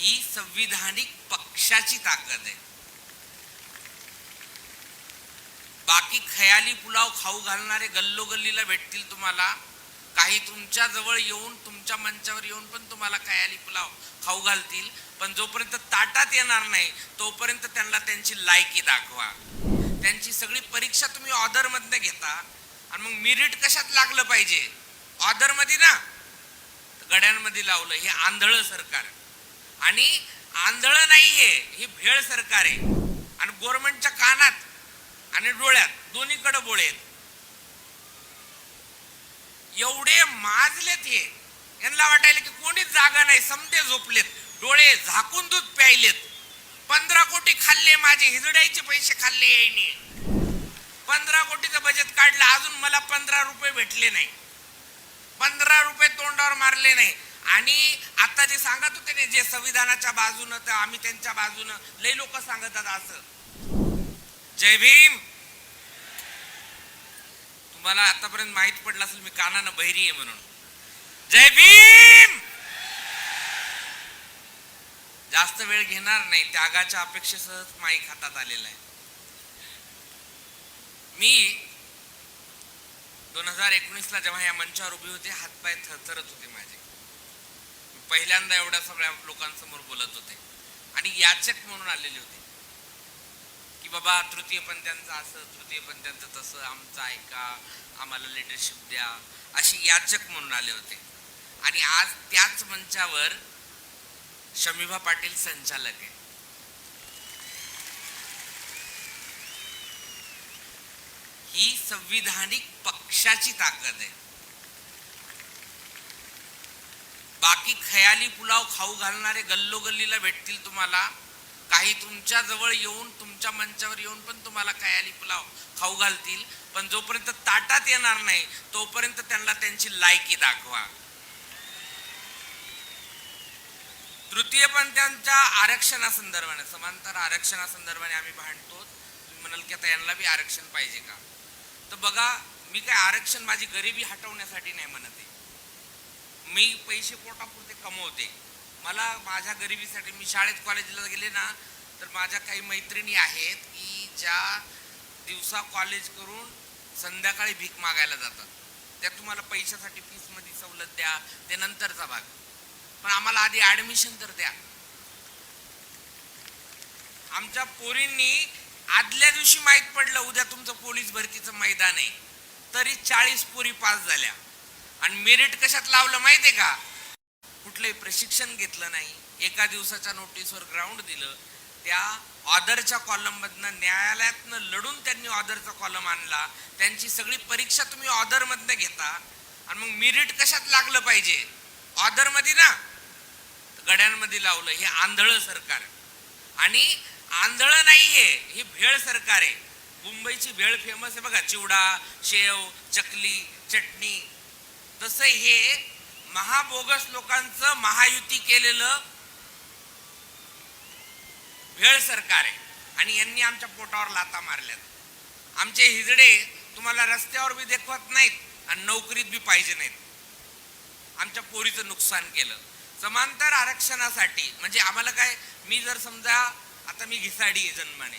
ही संविधानिक पक्षाची ताकद आहे. बाकी खयाली पुलाव खाऊ घालणारे गल्लोगल्लीला भेटतील तुम्हाला. काही तुमच्या जवळ येऊन तुमच्या मंचावर येऊन पण तुम्हाला खयाली पुलाव खाऊ घालतील. पण जोपर्यंत ताटात येणार नाही तोपर्यंत त्यांना त्यांची लायकी दाखवा. त्यांची सगळी परीक्षा तुम्ही ऑर्डर घेता. आणि मग मिरिट कशात लागलं पाहिजे? ऑदरमध्ये ना? गड्यांमध्ये लावलं हे आंधळ सरकार. आणि आंधळं नाहीये हे भेळ सरकार आहे. आणि गव्हर्नमेंटच्या कानात आणि डोळ्यात दोन्हीकडे बोळे एवढे माजलेत हे. यांना वाटायला की कोणीच जागा नाही समते झोपलेत डोळे झाकून दूध प्यायलेत. पंधरा कोटी खाल्ले माझे हिजड्याचे पैसे खाल्ले यायने. पंधरा कोटीचं बजेट काढलं अजून मला पंधरा रुपये भेटले नाही. पंधरा रुपये तोंडावर मारले नाही. आणि आता जे सांगत होते ना जे संविधानाच्या बाजूनं तर आम्ही त्यांच्या बाजूनं लय लोक सांगतात असं. जय भीम! तुम्हाला आतापर्यंत माहीत पडलं असेल मी कानानं बहिरी आहे म्हणून. जय भीम! जास्त वेळ घेणार नाही त्यागाच्या अपेक्षेसह माईक हातात आलेला आहे. मी दोन हजार एकोणीस ला जेव्हा या मंचावर उभी होते हातपाय थरथरत होते माझे. पहिल्यांदा एवढ्या सगळ्या लोकांसमोर बोलत होते. आणि याचक म्हणून आलेले होते. की बाबा तृतीय पंथ्यांचं असं तृतीय पंथ्यांचं तसं आमचं ऐका आम्हाला लिडरशिप द्या. अशी याचक म्हणून आले होते. आणि आज त्याच मंचावर शमीभा पाटील संचालक आहे. ही संविधानिक पक्षाची ताकद आहे. बाकी खयाली पुलाव खाऊ घालणारे गल्लोगल्लीला भेटतील तुम्हाला. काही तुमच्या जवळ येऊन तुमच्या मंचावर येऊन पण तुम्हाला खयाली पुलाव खाऊ घालतील. पण जोपर्यंत ताटात येणार नाही तोपर्यंत त्यांना त्यांची लायकी दाखवा. तृतीय पंथांच्या आरक्षणासंदर्भाने समांतर आरक्षणासंदर्भाने आम्ही भांडतो. तुम्ही म्हणाल की आता यांना बी आरक्षण पाहिजे का? तर बघा मी काय आरक्षण माझी गरिबी हटवण्यासाठी नाही म्हणत आहे. मी पैसे पोटापुरते कमवते. मला माझ्या गरिबीसाठी मी शाळेत कॉलेजला गेले ना तर माझ्या काही मैत्रिणी आहेत की ज्या दिवसा कॉलेज करून संध्याकाळी भीक मागायला जातात. त्या तुम्हाला पैशासाठी फीसमध्ये सवलत द्या ते नंतरचा भाग. पण आम्हाला आधी ॲडमिशन तर द्या. आमच्या पोरींनी आदल्या दिवशी माहीत पडलं उद्या तुमचं पोलीस भरतीचं मैदान आहे. तरी चाळीस पोरी पास झाल्या. आणि मेरिट कशात लावलं माहितीये का? कुठलंही प्रशिक्षण घेतलं नाही. एका दिवसाच्या नोटीसवर ग्राउंड दिलं. त्या ऑदरच्या कॉलममधनं न्यायालयातनं लढून त्यांनी ऑदरचा कॉलम आणला. त्यांची सगळी परीक्षा तुम्ही ऑदरमधनं घेता. आणि मग मेरिट कशात लागलं पाहिजे? ऑदरमध्ये ना? गड्यांमध्ये लावलं. हे आंधळं सरकार आणि आंधळ नाहीये. हे भेळ सरकार आहे. मुंबईची भेळ फेमस आहे बघा. चिवडा शेव चकली चटणी. तसं हे महाबोगस लोकांचं महायुती केलेलं भेळ सरकार आहे. आणि यांनी आमच्या पोटावर लाता मारल्यात. आमचे हिजडे तुम्हाला रस्त्यावर बी देखवत नाहीत आणि नोकरीत बी पाहिजे नाहीत. आमच्या पोरीचं नुकसान केलं. समांतर आरक्षणासाठी म्हणजे आम्हाला काय मी जर समजा आता मी घिसाडी आहे जन्माने.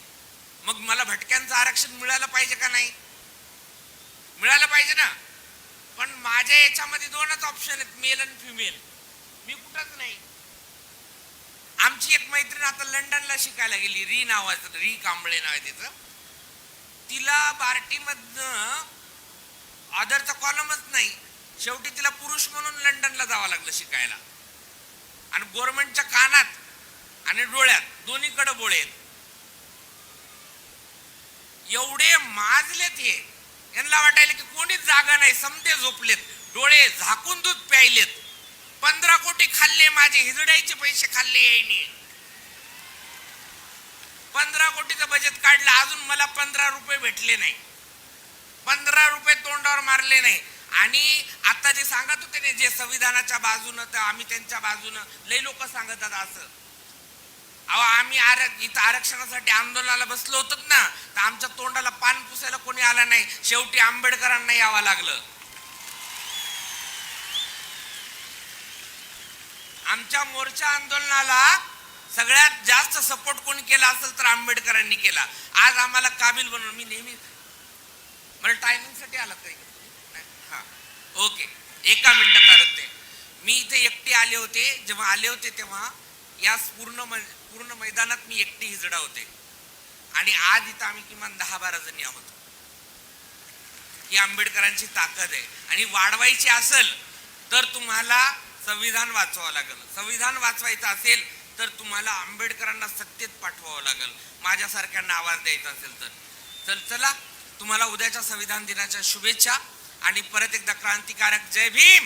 मग मला भटक्यांचं आरक्षण मिळालं पाहिजे का नाही? मिळालं पाहिजे ना? पण माझ्या याच्यामध्ये दोनच ऑप्शन आहेत मेल आणि फिमेल मी कुठंच नाही. आमची एक मैत्रीण आता लंडनला शिकायला गेली री नावाचं री कांबळे नाव आहे तिचं. तिला बार्टीमधनं ऑदरचा कॉलमच नाही. शेवटी तिला पुरुष म्हणून लंडनला जावं लागलं शिकायला. आणि गोरमेंटच्या कानात आणि डोळ्यात दोन्हीकडे बोळेल एवढे माजलेत हे. यांना वाटायला की कोणीच जागा नाही समते झोपलेत डोळे झाकून दूध प्यायलेत. पंधरा कोटी खाल्ले माझे हिजड्याचे पैसे खाल्ले यायने. पंधरा कोटीचं बजेट काढलं अजून मला पंधरा रुपये भेटले नाही. पंधरा रुपये तोंडावर मारले नाही. आणि आता जे सांगत होते ना जे संविधानाच्या बाजूनं तर आम्ही त्यांच्या बाजूनं लय लोक सांगतात असं. अहो आम्ही आरक इथं आरक्षणासाठी आंदोलनाला बसलो होतो ना तर आमच्या तोंडाला पान पुसायला कोणी आला नाही. शेवटी आंबेडकरांना यावं लागलं. आमच्या मोर्चा आंदोलनाला सगळ्यात जास्त सपोर्ट कोणी केला असेल तर आंबेडकरांनी केला. आज आम्हाला काबिल बनवून मी नेहमी मला टायमिंगसाठी आला काही हा. ओके. एका मिनटं करते मी इथे एकटे आले होते. जेव्हा आले होते तेव्हा या पूर्ण म्हणजे पूर्ण मैदानात मी एकटी हिजडा होते. आणि आज इथं आम्ही किमान दहा बारा जणी आहोत. ही आंबेडकरांची ताकद आहे. आणि वाढवायची असेल तर तुम्हाला संविधान वाचवावं लागेल. संविधान वाचवायचं असेल तर तुम्हाला आंबेडकरांना सत्तेत पाठवावं लागेल. माझ्यासारख्यांना आवाज द्यायचा असेल तर. तर चला. तुम्हाला उद्याच्या संविधान दिनाच्या शुभेच्छा. आणि परत एकदा क्रांतिकारक जय भीम!